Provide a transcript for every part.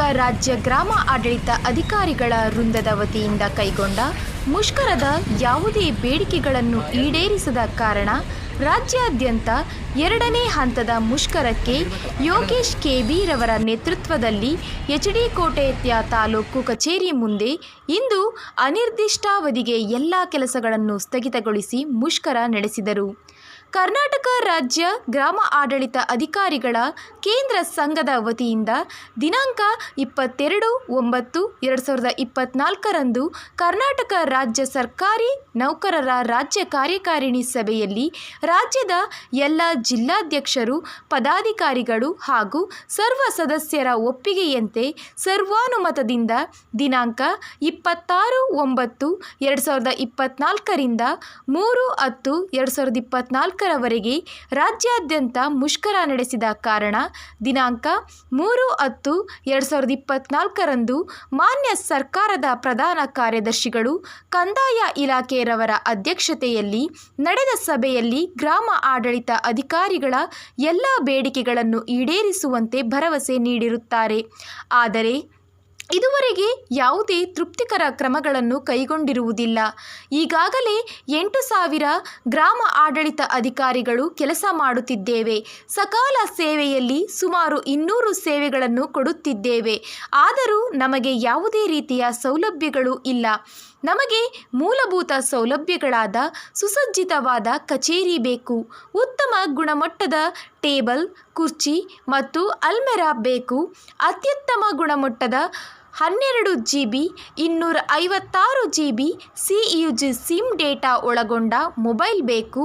ರಾಜ್ಯ ಗ್ರಾಮ ಆಡಳಿತ ಅಧಿಕಾರಿಗಳ ವೃಂದದ ವತಿಯಿಂದ ಕೈಗೊಂಡ ಮುಷ್ಕರದ ಯಾವುದೇ ಬೇಡಿಕೆಗಳನ್ನು ಈಡೇರಿಸದ ಕಾರಣ ರಾಜ್ಯಾದ್ಯಂತ ಎರಡನೇ ಹಂತದ ಮುಷ್ಕರಕ್ಕೆ ಯೋಗೇಶ್ ಕೆಬಿರವರ ನೇತೃತ್ವದಲ್ಲಿ ಎಚ್ಡಿ ಕೋಟೆಯ ತಾಲೂಕು ಕಚೇರಿ ಮುಂದೆ ಇಂದು ಅನಿರ್ದಿಷ್ಟಾವಧಿಗೆ ಎಲ್ಲ ಕೆಲಸಗಳನ್ನು ಸ್ಥಗಿತಗೊಳಿಸಿ ಮುಷ್ಕರ ನಡೆಸಿದರು. ಕರ್ನಾಟಕ ರಾಜ್ಯ ಗ್ರಾಮ ಆಡಳಿತ ಅಧಿಕಾರಿಗಳ ಕೇಂದ್ರ ಸಂಘದ ವತಿಯಿಂದ ದಿನಾಂಕ ಇಪ್ಪತ್ತೆರಡು ಒಂಬತ್ತು ಎರಡು ಸಾವಿರದ ಇಪ್ಪತ್ನಾಲ್ಕರಂದು ಕರ್ನಾಟಕ ರಾಜ್ಯ ಸರ್ಕಾರಿ ನೌಕರರ ರಾಜ್ಯ ಕಾರ್ಯಕಾರಿಣಿ ಸಭೆಯಲ್ಲಿ ರಾಜ್ಯದ ಎಲ್ಲ ಜಿಲ್ಲಾಧ್ಯಕ್ಷರು, ಪದಾಧಿಕಾರಿಗಳು ಹಾಗೂ ಸರ್ವ ಸದಸ್ಯರ ಒಪ್ಪಿಗೆಯಂತೆ ಸರ್ವಾನುಮತದಿಂದ ದಿನಾಂಕ ಇಪ್ಪತ್ತಾರು ಒಂಬತ್ತು ಎರಡು ಸಾವಿರದ ಇಪ್ಪತ್ನಾಲ್ಕರಿಂದ ಮೂರು ಹತ್ತು ಎರಡು ಸಾವಿರದ ಇಪ್ಪತ್ನಾಲ್ಕರವರೆಗೆ ರಾಜ್ಯಾದ್ಯಂತ ಮುಷ್ಕರ ನಡೆಸಿದ ಕಾರಣ ದಿನಾಂಕ ಮೂರು ಹತ್ತು ಎರಡು ಸಾವಿರದ ಇಪ್ಪತ್ತ್ನಾಲ್ಕರಂದು ಮಾನ್ಯ ಸರ್ಕಾರದ ಪ್ರಧಾನ ಕಾರ್ಯದರ್ಶಿಗಳು ಕಂದಾಯ ಇಲಾಖೆಯವರ ಅಧ್ಯಕ್ಷತೆಯಲ್ಲಿ ನಡೆದ ಸಭೆಯಲ್ಲಿ ಗ್ರಾಮ ಆಡಳಿತ ಅಧಿಕಾರಿಗಳ ಎಲ್ಲ ಬೇಡಿಕೆಗಳನ್ನು ಈಡೇರಿಸುವಂತೆ ಭರವಸೆ ನೀಡಿರುತ್ತಾರೆ. ಆದರೆ ಇದುವರೆಗೆ ಯಾವುದೇ ತೃಪ್ತಿಕರ ಕ್ರಮಗಳನ್ನು ಕೈಗೊಂಡಿರುವುದಿಲ್ಲ. ಈಗಾಗಲೇ ಎಂಟು ಸಾವಿರ ಗ್ರಾಮ ಆಡಳಿತ ಅಧಿಕಾರಿಗಳು ಕೆಲಸ ಮಾಡುತ್ತಿದ್ದೇವೆ. ಸಕಾಲ ಸೇವೆಯಲ್ಲಿ ಸುಮಾರು ಇನ್ನೂರು ಸೇವೆಗಳನ್ನು ಕೊಡುತ್ತಿದ್ದೇವೆ. ಆದರೂ ನಮಗೆ ಯಾವುದೇ ರೀತಿಯ ಸೌಲಭ್ಯಗಳು ಇಲ್ಲ. ನಮಗೆ ಮೂಲಭೂತ ಸೌಲಭ್ಯಗಳಾದ ಸುಸಜ್ಜಿತವಾದ ಕಚೇರಿ ಬೇಕು, ಉತ್ತಮ ಗುಣಮಟ್ಟದ ಟೇಬಲ್, ಕುರ್ಚಿ ಮತ್ತು ಅಲ್ಮೆರಾ ಬೇಕು, ಅತ್ಯುತ್ತಮ ಗುಣಮಟ್ಟದ ಹನ್ನೆರಡು ಜಿ ಬಿ ಇನ್ನೂರ ಐವತ್ತಾರು G B C U G SIM data ಒಳಗೊಂಡ ಮೊಬೈಲ್ ಬೇಕು.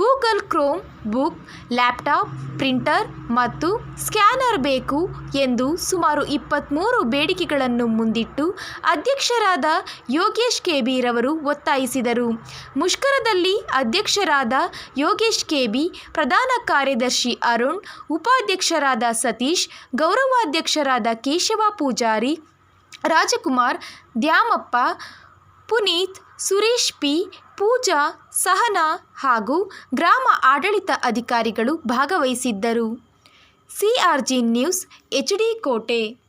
Google Chrome book, laptop, printer ಮತ್ತು ಸ್ಕ್ಯಾನರ್ ಬೇಕು ಎಂದು ಸುಮಾರು ಇಪ್ಪತ್ತ್ಮೂರು ಬೇಡಿಕೆಗಳನ್ನು ಮುಂದಿಟ್ಟು ಅಧ್ಯಕ್ಷರಾದ ಯೋಗೇಶ್ ಕೆ ಕೆಬಿರವರು ಒತ್ತಾಯಿಸಿದರು. ಮುಷ್ಕರದಲ್ಲಿ ಅಧ್ಯಕ್ಷರಾದ ಯೋಗೇಶ್ ಕೆ ಬಿ ಪ್ರಧಾನ ಕಾರ್ಯದರ್ಶಿ ಅರುಣ್, ಉಪಾಧ್ಯಕ್ಷರಾದ ಸತೀಶ್, ಗೌರವಾಧ್ಯಕ್ಷರಾದ ಕೇಶವ ಪೂಜಾರಿ ರಾಜಕುಮಾರ್ ದ್ಯಾಮಪ್ಪ, ಪುನೀತ್, ಸುರೇಶ್ ಪಿ, ಪೂಜಾ, ಸಹನಾ ಹಾಗೂ ಗ್ರಾಮ ಆಡಳಿತ ಅಧಿಕಾರಿಗಳು ಭಾಗವಹಿಸಿದ್ದರು. ಸಿಆರ್ಜಿ ನ್ಯೂಸ್, ಎಚ್ ಡಿ ಕೋಟೆ.